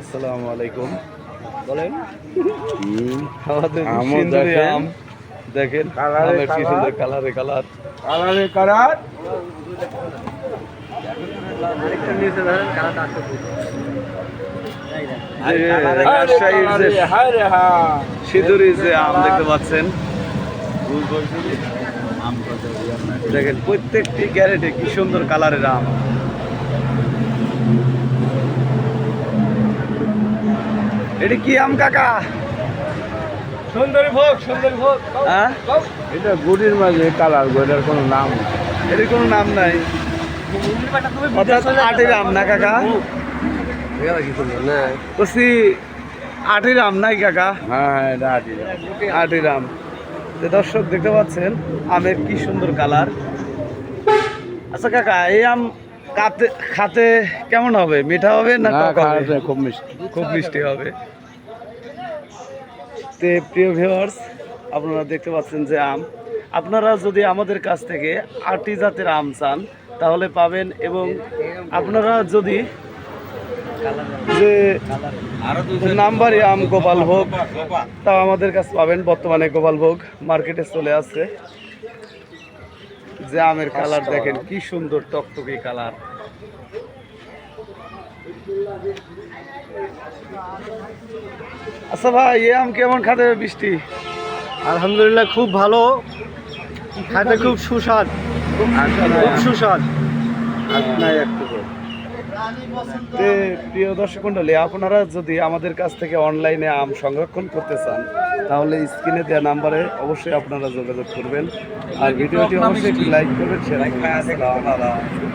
আসসালামু আলাইকুম। বলেন। আমাদের সুন্দরী দেখেন। আম। দেখেন আমের কি সুন্দর কালারে কালার কালারে কালার সিঁদুরি যে আম দেখতে পাচ্ছেন। দেখেন প্রত্যেকটি গ্যারেটে কি সুন্দর কালারের আম। এটি কি আম কাকা? সুন্দরী ভোগ সুন্দরী ভোগ। হ্যাঁ? এটা গুড়ির মাঝে কালার গোটার কোনো নাম নেই। এটির কোনো নাম নাই। অর্থাৎ আটের আম না কাকা? বলছি আটের আম নাই কাকা? হ্যাঁ হ্যাঁ এটা আটি আটের আম। যে দর্শক দেখতে পাচ্ছেন আমের কি সুন্দর কালার। আচ্ছা কাকা এই আম কাতে খাতে কেমন হবে? মিঠা হবে না টক হবে? খুব মিষ্টি। খুব মিষ্টি হবে। তে প্রিয় ভিউয়ার্স আপনারা দেখতে পাচ্ছেন যে আম। আপনারা যদি আমাদের কাছ থেকে আটি জাতের আম চান তাহলে পাবেন এবং আপনারা যদি যে নাম্বারই আম গোপাল ভোগ তা আমাদের কাছে পাবেন। বর্তমানে গোপাল ভোগ মার্কেটে চলে আসছে। যে আমের কালার দেখেন কি সুন্দর টকটকে কালার। আচ্ছা ভাই এ আম কেমন খাতে বৃষ্টি? আলহামদুলিল্লাহ খুব ভালো। খাতে খুব? সুস্বাদ। খুব সুস্বাদ। নাই একটু প্রিয় দর্শক মন্ডলী আপনারা যদি আমাদের কাছ থেকে অনলাইনে আম সংরক্ষণ করতে চান তাহলে স্ক্রিনে দেওয়া নাম্বারে অবশ্যই আপনারা যোগাযোগ করবেন। আর ভিডিওটি অবশ্যই লাইক করবেন সেটা।